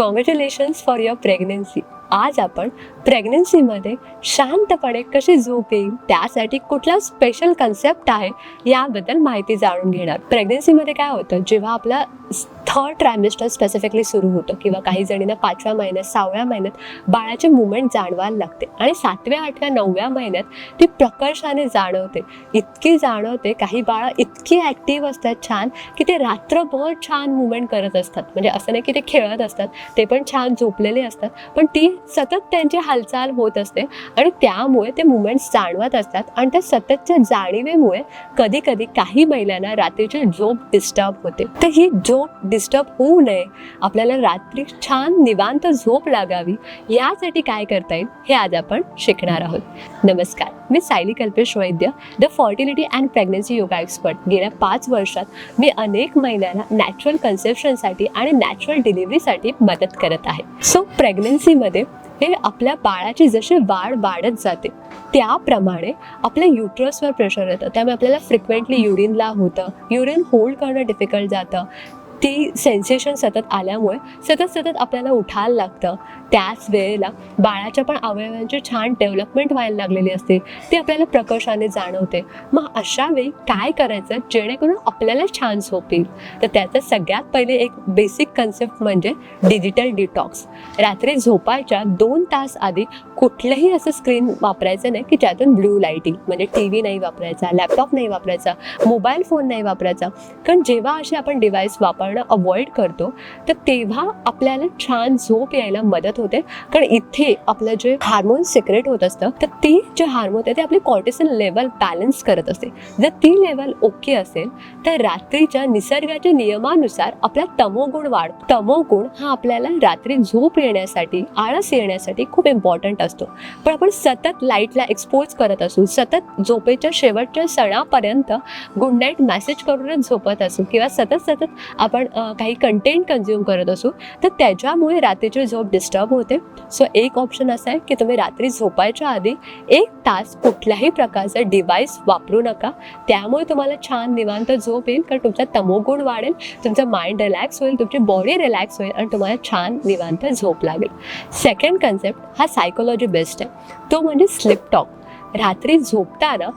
Congratulations for your pregnancy आज आपण प्रेग्नन्सीमध्ये शांतपणे कशी झोप येईल त्यासाठी कुठला स्पेशल कन्सेप्ट आहे याबद्दल माहिती जाणून घेणार. प्रेग्नन्सीमध्ये काय होतं जेव्हा आपला थर्ड ट्रायमिस्टर स्पेसिफिकली सुरू होतं किंवा काही जणींना पाचव्या महिन्यात सहाव्या महिन्यात बाळाचे मुवमेंट जाणवायला लागते. आणि सातव्या आठव्या नवव्या महिन्यात ती प्रकर्षाने जाणवते. इतकी जाणवते काही बाळं इतकी ॲक्टिव्ह असतात छान की ते रात्रभर छान मुवमेंट करत असतात. म्हणजे असं नाही की ते खेळत असतात ते पण छान झोपलेले असतात पण ती सतत त्यांची हालचाल होत असते आणि त्यामुळे ते मुवमेंट्स जाणवत असतात. आणि त्या सततच्या जाणीवेमुळे कधी कधी काही महिलांना रात्रीची झोप डिस्टर्ब होते. तर ही झोप डिस्टर्ब होऊ नये. आपल्याला रात्री छान निवांत झोप लागावी. यासाठी काय करता येईल हे आज आपण शिकणार आहोत. नमस्कार. मी Sayali Kalpesh Vaidya the fertility and pregnancy yoga expert. गेल्या पाच वर्षात मी अनेक महिलांना नॅचरल कन्सेप्शनसाठी आणि नॅचरल डिलिव्हरीसाठी मदत करत आहे. सो प्रेग्नन्सीमध्ये हे आपल्या बाळाची जशी वाढ वाढत जाते त्याप्रमाणे आपल्या युट्रसवर प्रेशर येतं. त्यामुळे आपल्याला फ्रिक्वेंटली युरिनला होतं. युरिन होल्ड करणं डिफिकल्ट जातं. ती सेन्सेशन सतत आल्यामुळे सतत सतत आपल्याला उठायला लागतं. त्याच वेळेला बाळाच्या पण अवयवांची छान डेव्हलपमेंट व्हायला लागलेली असते. ती आपल्याला प्रकर्षाने जाणवते. मग अशा वेळी काय करायचं जेणेकरून आपल्याला छान झोप येईल तर त्याचं सगळ्यात पहिले एक बेसिक कन्सेप्ट म्हणजे डिजिटल डिटॉक्स रात्री झोपायच्या दोन तास आधी कुठलंही असं स्क्रीन वापरायचं नाही की ज्यातून ब्ल्यू लाइट येईल म्हणजे टी व्ही नाही वापरायचा लॅपटॉप नाही वापरायचा मोबाईल फोन नाही वापरायचा. कारण जेव्हा असे आपण डिव्हाइस वापरणं अवॉइड करतो तर तेव्हा आपल्याला छान झोप यायला मदत होते. कारण इथे आपलं जे हार्मोन सिक्रेट होत असतं तर ती जे हार्मोन आहे ते आपली कॉर्टिसन लेवल बॅलन्स करत असते. जर ती लेवल ओके असेल तर रात्रीच्या निसर्गाच्या नियमानुसार आपला तमोगुण वाढ तमोगुण हा आपल्याला रात्री झोप येण्यासाठी आळस येण्यासाठी खूप इम्पॉर्टंट असतो. पण आपण सतत लाईटला एक्सपोज करत असू सतत झोपेच्या शेवटच्या सणापर्यंत गुड नाईट मेसेज करूनच झोपत असू किंवा सतत सतत आपण आपण काही कंटेंट कन्झ्युम करत असू तर त्याच्यामुळे रात्रीची झोप डिस्टर्ब होते. सो एक ऑप्शन असा आहे की तुम्ही रात्री झोपायच्या आधी एक तास कुठल्याही प्रकारचं डिव्हाइस वापरू नका. त्यामुळे तुम्हाला छान निवांत झोप येईल कारण तुमचा तमोगुण वाढेल तुमचं माइंड रिलॅक्स होईल तुमची बॉडी रिलॅक्स होईल आणि तुम्हाला छान निवांत झोप लागेल. सेकंड कन्सेप्ट हा सायकोलॉजी बेस्ट आहे. तो म्हणजे स्लिप टॉक रात्री झोपताना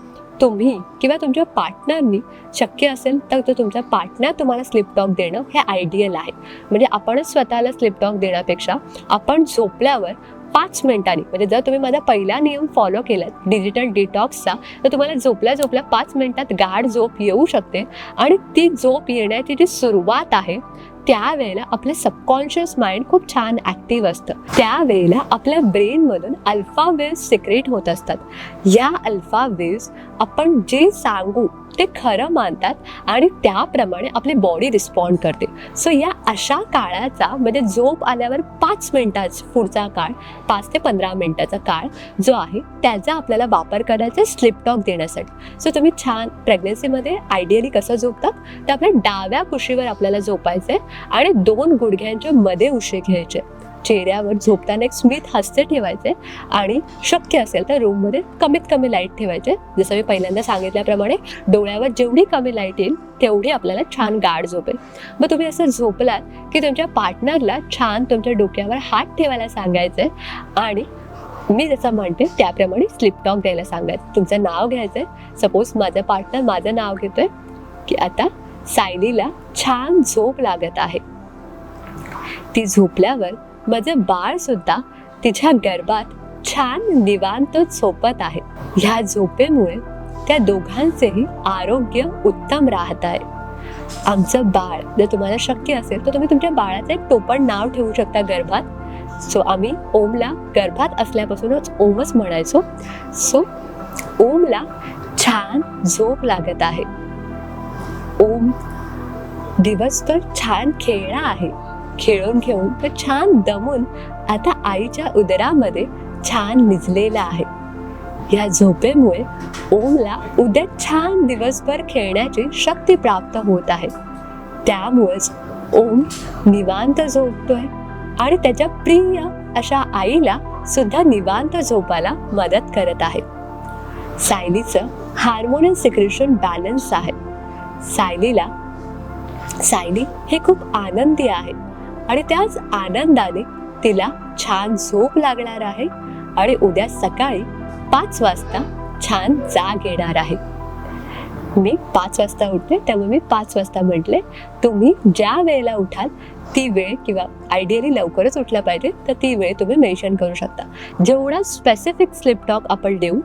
तुम्ही किंवा तुमच्या पार्टनरनी शक्य असेल तर तो तुमचा पार्टनर तुम्हाला स्लिप टॉक देणं हे आयडियल आहे. म्हणजे आपणच स्वतःला स्लिप टॉक देण्यापेक्षा आपण झोपल्यावर पाच मिनिटांनी म्हणजे जर तुम्ही माझा पहिला नियम फॉलो केला डिजिटल डिटॉक्सचा तर तुम्हाला झोपल्या झोपल्या पाच मिनिटात गाढ झोप येऊ शकते. आणि ती झोप येण्याची जी सुरुवात आहे त्यावेळेला आपलं सबकॉन्शियस माइंड खूप छान ॲक्टिव्ह असतं. त्यावेळेला आपल्या ब्रेनमधून अल्फा वेव्स सिक्रेट होत असतात. या अल्फा वेव्स आपण जे सांगू ते खरं मानतात आणि त्याप्रमाणे आपली बॉडी रिस्पॉन्ड करते. सो या अशा काळाचा म्हणजे झोप आल्यावर पाच मिनटाच पुढचा काळ पाच ते पंधरा मिनिटाचा काळ जो आहे त्याचा आपल्याला वापर करायचा आहे स्लिप टॉक देण्यासाठी. सो तुम्ही छान प्रेग्नन्सीमध्ये आयडियली कसं झोपतात? तर आपल्या डाव्या कुशीवर आपल्याला झोपायचं आहे आणि दोन गुडघ्यांच्या मध्ये उशे घ्यायचे. चेहऱ्यावर झोपताना एक स्मित हास्य ठेवायचे आणि शक्य असेल तर रूममध्ये कमीत कमी लाइट ठेवायचे. जसं मी पहिल्यांदा सांगितल्याप्रमाणे डोळ्यावर जेवढी कमी लाइट येईल तेवढी आपल्याला छान गाढ झोपेल. मग तुम्ही असं झोपलात की तुमच्या पार्टनरला छान तुमच्या डोक्यावर हात ठेवायला सांगायचे आणि मी जसं म्हणते त्याप्रमाणे स्लिप टॉक द्यायला सांगायचं. तुमचं नाव घ्यायचं सपोज माझं पार्टनर माझं नाव घेतोय की आता सायलीला छान झोप लागत आहे. ती झोपल्यावर माझं बाळ सुद्धा तिच्या गर्भात छान निवांत झोपत आहे. ह्या झोपेमुळे त्या दोघांचेही आरोग्य उत्तम राहत आहे. आमचं बाळ जर तुम्हाला शक्य असेल तर तुम्ही तुमच्या बाळाचं एक टोपण नाव ठेवू शकता गर्भात. सो आम्ही ओमला गर्भात असल्यापासूनच ओमच म्हणायचो. सो ओमला छान झोप लागत आहे. ओम. दिवसभर छान खेळणं आहे. खेळून घेऊन तो छान दमून आता आईच्या उदरामध्ये छान निजलेला आहे. या झोपेमुळे ओमला उद्या छान दिवसभर खेळण्याची शक्ती प्राप्त होत आहे. त्यामुळेच ओम निवांत झोपतोय आणि त्याच्या प्रिय अशा आईला सुद्धा निवांत झोपायला मदत करत आहे. सायलीचं हार्मोनल सिक्रेशन बॅलन्स आहे. सायलीला. सायली हे खूप आनंदी आहे आणि त्याच आनंदाने तिला छान झोप लागणार आहे आणि उद्या सकाळी पाच वाजता छान जाग येणार आहे. मी पाच वाजता उठते त्यामुळे मी पाच वाजता म्हटले तुम्ही ज्या वेळेला उठाल ती वेळ किंवा आयडियली लवकरच उठला पाहिजे तर ती वेळ तुम्ही मेन्शन करू शकता. जेवढा स्पेसिफिक स्लिप टॉक आपण देऊ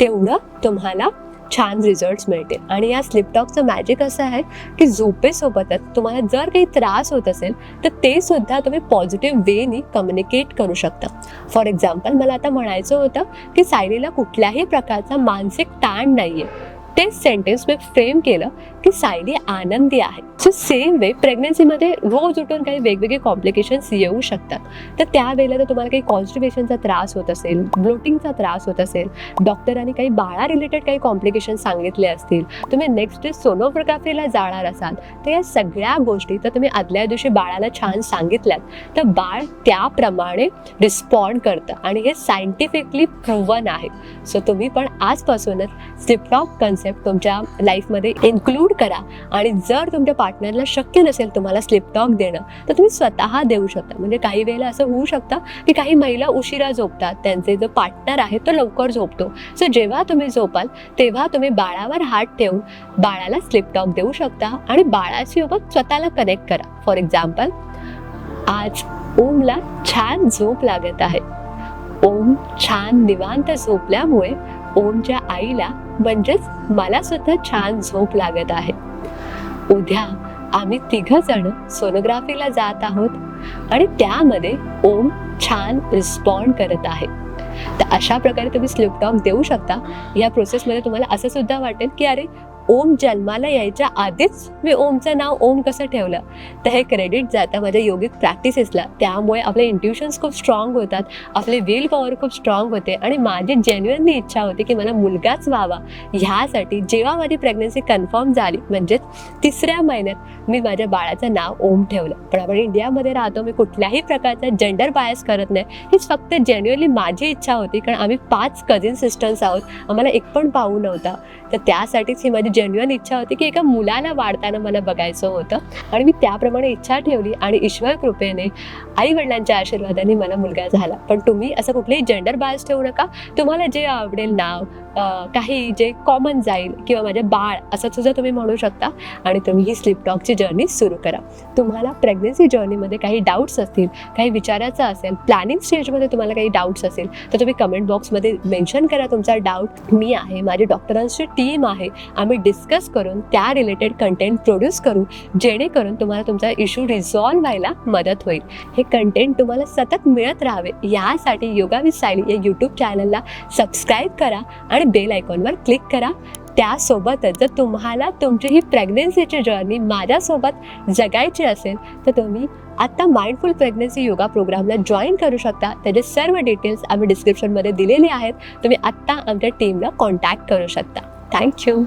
तेवढं तुम्हाला छान रिझल्ट्स मिळतील. आणि या स्लिपटॉकचं मॅजिक असं आहे की झोपेसोबतच तुम्हाला जर काही त्रास होत असेल तर ते सुद्धा तुम्ही पॉझिटिव्ह वेनी कम्युनिकेट करू शकता. फॉर एक्झाम्पल मला आता म्हणायचं होतं की सायलीला कुठल्याही प्रकारचा मानसिक ताण नाही आहे तेच सेंटेन्स मी फ्रेम केलं की सायली आनंदी आहे. सो सेम वे प्रेग्नन्सीमध्ये रोज उठून काही वेगवेगळे कॉम्प्लिकेशन्स येऊ शकतात. तर त्यावेळेला जर तुम्हाला काही कॉन्स्टिपेशनचा त्रास होत असेल ब्लोटिंगचा त्रास होत असेल डॉक्टरांनी काही बाळा रिलेटेड काही कॉम्प्लिकेशन सांगितले असतील तुम्ही नेक्स्ट डे सोनोग्राफीला जाणार असाल तर या सगळ्या गोष्टी तर तुम्ही आदल्या दिवशी बाळाला छान सांगितल्यात. तर बाळ त्याप्रमाणे रिस्पॉन्ड करतं आणि हे सायंटिफिकली प्रूवन आहे. सो तुम्ही पण आजपासूनच स्लिपटॉक कॉन्सेप्ट तुमच्या लाईफमध्ये इन्क्लूड करा. आणि जर तुमच्या पार्टनरला शक्य नसेल तुम्हाला स्लिपटॉक देणं तर तुम्ही स्वतः देऊ शकता. म्हणजे काही वेळेला असं होऊ शकतं की काही महिला उशिरा झोपतात. त्यांचे जो पार्टनर आहे तो लवकर झोपतो. सो जेव्हा तुम्ही झोपाल तेव्हा तुम्ही बाळावर हात ठेवून बाळाला स्लिपटॉक देऊ शकता आणि बाळासोबत स्वतःला कनेक्ट करा. फॉर एक्झाम्पल आज ओमला छान झोप लागत आहे. ओम छान निवांत झोपल्यामुळे ओमच्या आईला म्हणजेच मला सुद्धा छान झोप लागत आहे. उद्या आम्ही तिघ जण सोनोग्राफीला जात आहोत आणि त्यामध्ये ओम छान रिस्पॉन्ड करत आहे. तर अशा प्रकारे तुम्ही स्लिप टॉक देऊ शकता. या प्रोसेसमध्ये तुम्हाला असं सुद्धा वाटेल की अरे ओम जन्माला यायच्या आधीच मी ओमचं नाव ओम कसं ठेवलं? तर हे क्रेडिट जातं माझ्या योगिक प्रॅक्टिसेसला त्यामुळे आपले इंट्युशन्स खूप स्ट्रॉंग होतात आपले विल पॉवर खूप स्ट्रॉंग होते आणि माझी जेन्युअनली इच्छा होती की मला मुलगाच व्हावा. ह्यासाठी जेव्हा माझी प्रेग्नन्सी कन्फर्म झाली म्हणजेच तिसऱ्या महिन्यात मी माझ्या बाळाचं नाव ओम ठेवलं. पण आपण इंडियामध्ये राहतो मी कुठल्याही प्रकारचा जेंडर बायस करत नाही. हीच फक्त जेन्युअनली माझी इच्छा होती कारण आम्ही पाच कझिन सिस्टर्स आहोत. आम्हाला एक पण पाहू नव्हता. तर त्यासाठीच ही माझी जेन्युअन इच्छा होती की एका मुलाला वाढताना मला बघायचं होतं. आणि मी त्याप्रमाणे इच्छा ठेवली आणि ईश्वर कृपेने आई वडिलांच्या आशीर्वादाने मला मुलगा झाला. पण तुम्ही असं कुठलेही जेंडर बायस ठेवू नका. तुम्हाला जे आवडेल नाव काही जे कॉमन जाईल किंवा माझे बाळ असं सुद्धा तुम्ही म्हणू शकता आणि तुम्ही ही स्लिप टॉकची जर्नी सुरू करा. तुम्हाला प्रेग्नन्सी जर्नीमध्ये काही डाऊट्स असतील काही विचारायचं असेल प्लॅनिंग स्टेजमध्ये तुम्हाला काही डाऊट्स असेल तर तुम्ही कमेंट बॉक्समध्ये मेन्शन करा तुमचा डाऊट मी आहे माझी डॉक्टरांची टीम आहे आम्ही डिस्कस करून त्या रिलेटेड कंटेंट प्रोड्यूस करू जेणेकरून तुम्हाला तुमचा इश्यू रिझॉल्व्ह व्हायला मदत होईल. हे कंटेंट तुम्हाला सतत मिळत राहावे यासाठी योगा विथ सायली या यूट्यूब चॅनलला सबस्क्राईब करा आणि बेल आयकॉनवर क्लिक करा. त्यासोबतच जर तुम्हाला तुमची ही प्रेग्नेन्सीची जर्नी माझ्यासोबत जगायची असेल तर तुम्ही आत्ता माइंडफुल प्रेग्नन्सी योगा प्रोग्रामला जॉईन करू शकता. त्याचे सर्व डिटेल्स आम्ही डिस्क्रिप्शनमध्ये दिलेले आहेत. तुम्ही आत्ता आमच्या टीमला कॉन्टॅक्ट करू शकता. थँक्यू